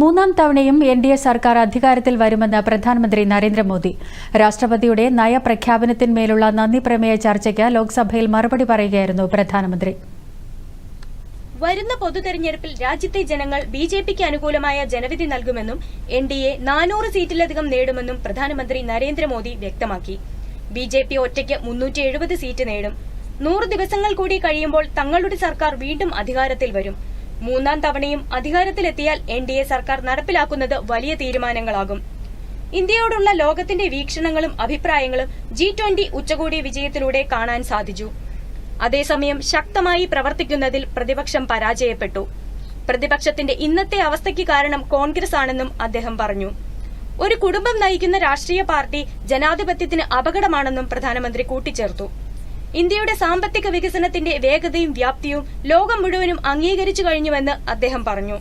മൂന്നാം തവണയും N D A സർക്കാർ അധികാരത്തിൽ വരുമെന്ന് പ്രധാനമന്ത്രി നരേന്ദ്രമോദി. രാഷ്ട്രപതിയുടെ നയപ്രഖ്യാപനത്തിന്മേലുള്ള നന്ദി പ്രമേയ ചർച്ചയ്ക്ക് ലോക്സഭയിൽ മറുപടി പറയുകയായിരുന്നു പ്രധാനമന്ത്രി. വരുന്ന പൊതുതെരഞ്ഞെടുപ്പിൽ രാജ്യത്തെ ജനങ്ങൾ ബി ജെ പിക്ക് അനുകൂലമായ ജനവിധി നൽകുമെന്നും എൻ ഡി എ നാനൂറ് സീറ്റിലധികം നേടുമെന്നും പ്രധാനമന്ത്രി നരേന്ദ്രമോദി വ്യക്തമാക്കി. ബി ജെ പി ഒറ്റയ്ക്ക് മുന്നൂറ്റി എഴുപത് സീറ്റ് നേടും. നൂറ് ദിവസങ്ങൾ കൂടി കഴിയുമ്പോൾ തങ്ങളുടെ സർക്കാർ വീണ്ടും അധികാരത്തിൽ വരും. മൂന്നാം തവണയും അധികാരത്തിലെത്തിയാൽ എൻ ഡി എ സർക്കാർ നടപ്പിലാക്കുന്നത് വലിയ തീരുമാനങ്ങളാകും. ഇന്ത്യയോടുള്ള ലോകത്തിന്റെ വീക്ഷണങ്ങളും അഭിപ്രായങ്ങളും ജി ട്വന്റി ഉച്ചകോടി വിജയത്തിലൂടെ കാണാൻ സാധിച്ചു. അതേസമയം ശക്തമായി പ്രവർത്തിക്കുന്നതിൽ പ്രതിപക്ഷം പരാജയപ്പെട്ടു. പ്രതിപക്ഷത്തിന്റെ ഇന്നത്തെ അവസ്ഥയ്ക്ക് കാരണം കോൺഗ്രസ് ആണെന്നും അദ്ദേഹം പറഞ്ഞു. ഒരു കുടുംബം നയിക്കുന്ന രാഷ്ട്രീയ പാർട്ടി ജനാധിപത്യത്തിന് അപകടമാണെന്നും പ്രധാനമന്ത്രി കൂട്ടിച്ചേർത്തു. ഇന്ത്യയുടെ സാമ്പത്തിക വികസനത്തിന്റെ വേഗതയും വ്യാപ്തിയും ലോകം മുഴുവനും അംഗീകരിച്ചു കഴിഞ്ഞുവെന്ന് അദ്ദേഹം പറഞ്ഞു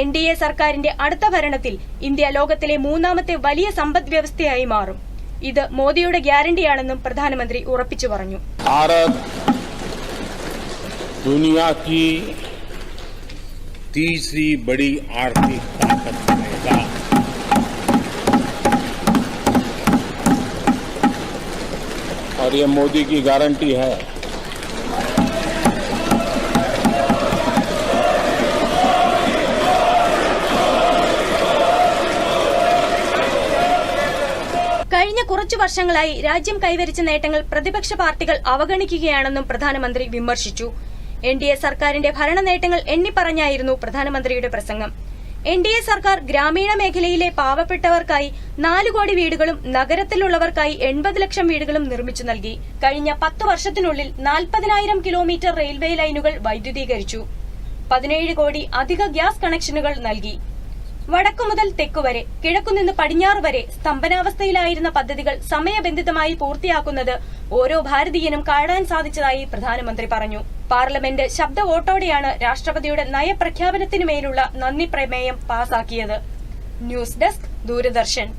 എൻ ഡി എ സർക്കാരിന്റെ അടുത്ത ഭരണത്തിൽ ഇന്ത്യ ലോകത്തിലെ മൂന്നാമത്തെ വലിയ സമ്പദ് വ്യവസ്ഥയായി മാറും ഇത് മോദിയുടെ ഗ്യാരണ്ടിയാണെന്നും പ്രധാനമന്ത്രി ഉറപ്പിച്ചു പറഞ്ഞു भारत दुनिया की तीसरी बड़ी आर्थिक ताकत बनेगा और ये मोदी की गारंटी है കഴിഞ്ഞ കുറച്ചു വർഷങ്ങളായി രാജ്യം കൈവരിച്ച നേട്ടങ്ങൾ പ്രതിപക്ഷ പാർട്ടികൾ അവഗണിക്കുകയാണെന്നും പ്രധാനമന്ത്രി വിമർശിച്ചു എൻ ഡി എ സർക്കാരിന്റെ ഭരണ നേട്ടങ്ങൾ എണ്ണിപ്പറഞ്ഞായിരുന്നു പ്രധാനമന്ത്രിയുടെ പ്രസംഗം എൻ ഡി എ സർക്കാർ ഗ്രാമീണ മേഖലയിലെ പാവപ്പെട്ടവർക്കായി നാല് കോടി വീടുകളും നഗരത്തിലുള്ളവർക്കായി എൺപത് ലക്ഷം വീടുകളും നിർമ്മിച്ചു നൽകി. കഴിഞ്ഞ പത്ത് വർഷത്തിനുള്ളിൽ നാൽപ്പതിനായിരം കിലോമീറ്റർ റെയിൽവേ ലൈനുകൾ വൈദ്യുതീകരിച്ചു. പതിനേഴ് കോടി അധിക ഗ്യാസ് കണക്ഷനുകൾ നൽകി. വടക്കു മുതൽ തെക്കു തെക്കുവരെ കിഴക്കുനിന്ന് പടിഞ്ഞാറ് വരെ സ്തംഭനാവസ്ഥയിലായിരുന്ന പദ്ധതികൾ സമയബന്ധിതമായി പൂർത്തിയാക്കുന്നത് ഓരോ ഭാരതീയനും കാണാൻ സാധിച്ചതായി പ്രധാനമന്ത്രി പറഞ്ഞു. പാർലമെന്റ് ശബ്ദ വോട്ടോടെയാണ് രാഷ്ട്രപതിയുടെ നയപ്രഖ്യാപനത്തിനുമേലുള്ള നന്ദി പ്രമേയം പാസാക്കിയത്. News desk Doordarshan.